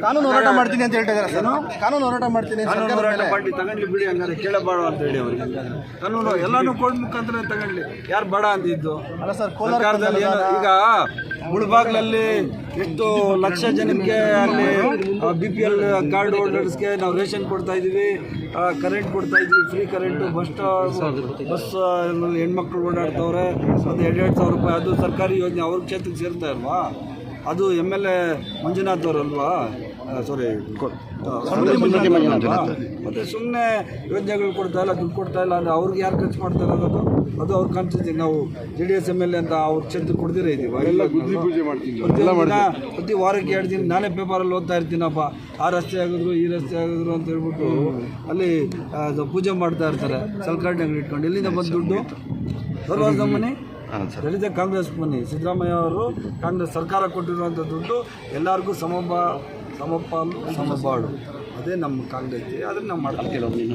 ಕಾನೂನು ಹೋರಾಟ ಮಾಡ್ತೀನಿ ಅಂತ ಹೇಳ್ತಾ ಇದ್ದಾರೆ ಕಾನೂನು ಹೋರಾಟ ಮಾಡ್ತೀನಿ ಕಾನೂನು ಹೋರಾಟ ಮಾಡಿ ತಗೊಂಡ್ಲಿ ಬಿಡಿ ಹಂಗಾರೆ ಕೇಳಬೇಡ ಅಂತ ಹೇಳಿ ಅವರಿಗೆ ಕಾನೂನು ಎಲ್ಲಾನು ಕೋರ್ಟ್ ಮುಖಾಂತರ ತಗೊಂಡ್ಲಿ. ಯಾರು ಬೇಡ ಅಂತಿದ್ದು ಅಲ್ಲ ಸರ್ ಕೋಲಾರದಲ್ಲಿ ಈಗ ಮುಳುಬಾಗ್ಲಲ್ಲಿ ಎಷ್ಟು ಲಕ್ಷ ಜನಕ್ಕೆ ಅಲ್ಲಿ ಬಿ ಪಿ ಎಲ್ ಕಾರ್ಡ್ ಹೋಲ್ಡರ್ಸ್ಗೆ ನಾವು ರೇಷನ್ ಕೊಡ್ತಾ ಇದ್ದೀವಿ. ಕರೆಂಟ್ ಕೊಡ್ತಾ ಇದ್ದೀವಿ. ಫ್ರೀ ಕರೆಂಟು ಬಸ್ ಬಸ್ ಹೆಣ್ಮಕ್ಳು ಓಡಾಡ್ತವ್ರೆ. ಒಂದು ಎರಡು ಸಾವಿರ ರೂಪಾಯಿ. ಅದು ಸರ್ಕಾರಿ ಯೋಜನೆ, ಅವ್ರ ಕ್ಷೇತ್ರಕ್ಕೆ ಸೇರ್ತಾ ಇಲ್ವಾ? ಅದು ಎಂ ಎಲ್ ಎ ಮಂಜುನಾಥ್ ಅವರಲ್ವಾ ಸಾರಿ ಮತ್ತೆ ಸುಮ್ಮನೆ ಯೋಜನೆಗಳು ಕೊಡ್ತಾ ಇಲ್ಲ ದುಡ್ಡು ಕೊಡ್ತಾ ಇಲ್ಲ ಅಂದರೆ ಅವ್ರಿಗೆ ಯಾರು ಖರ್ಚು ಮಾಡ್ತಾರೆ ಅನ್ನೋದು ಅದು? ಅವ್ರು ಕಾನ್ಸ್ಟಿಟ್ಯೂನ್ಸಿ ನಾವು. J D S M L A ಅಂತ ಅವ್ರ ಕ್ಷೇತ್ರಕ್ಕೆ ಕೊಡ್ದಿರೇ ಇದ್ದೀವಿ ಎಲ್ಲ ಪೂಜೆ ಮಾಡ್ತೀವಿ ಪ್ರತಿ ವಾರಕ್ಕೆ ಎರಡು ದಿನ ನಾನೇ ಪೇಪರಲ್ಲಿ ಓದ್ತಾ ಇರ್ತೀನಪ್ಪ ಆ ರಸ್ತೆ ಆಗಿದ್ರು ಈ ರಸ್ತೆ ಆಗಿದ್ರು ಅಂತ ಹೇಳ್ಬಿಟ್ಟು ಅಲ್ಲಿ ಅದು ಪೂಜೆ ಮಾಡ್ತಾ ಇರ್ತಾರೆ. ಸಲ್ಕಾರ್ಡ್ ಅಂಗಡಿ ಇಟ್ಕೊಂಡು. ಇಲ್ಲಿಂದ ಬಂದು ದುಡ್ಡು? ಸರ್ವಾರ್ದ ಮನೆ ದಲಿತ ಕಾಂಗ್ರೆಸ್ ಬನ್ನಿ. ಸಿದ್ದರಾಮಯ್ಯ ಅವರು ಕಾಂಗ್ರೆಸ್ ಸರ್ಕಾರ ಕೊಟ್ಟಿರುವಂಥ ದುಡ್ಡು ಎಲ್ಲರಿಗೂ ಸಮಬ ಸಮಪಾಲು ಸಮಪಾಡು ಅದೇ ನಮ್ಮ ಕಾಂಗ್ರೆಸ್ ಅದನ್ನು ನಾವು ಮಾಡ್ತೀವಿ.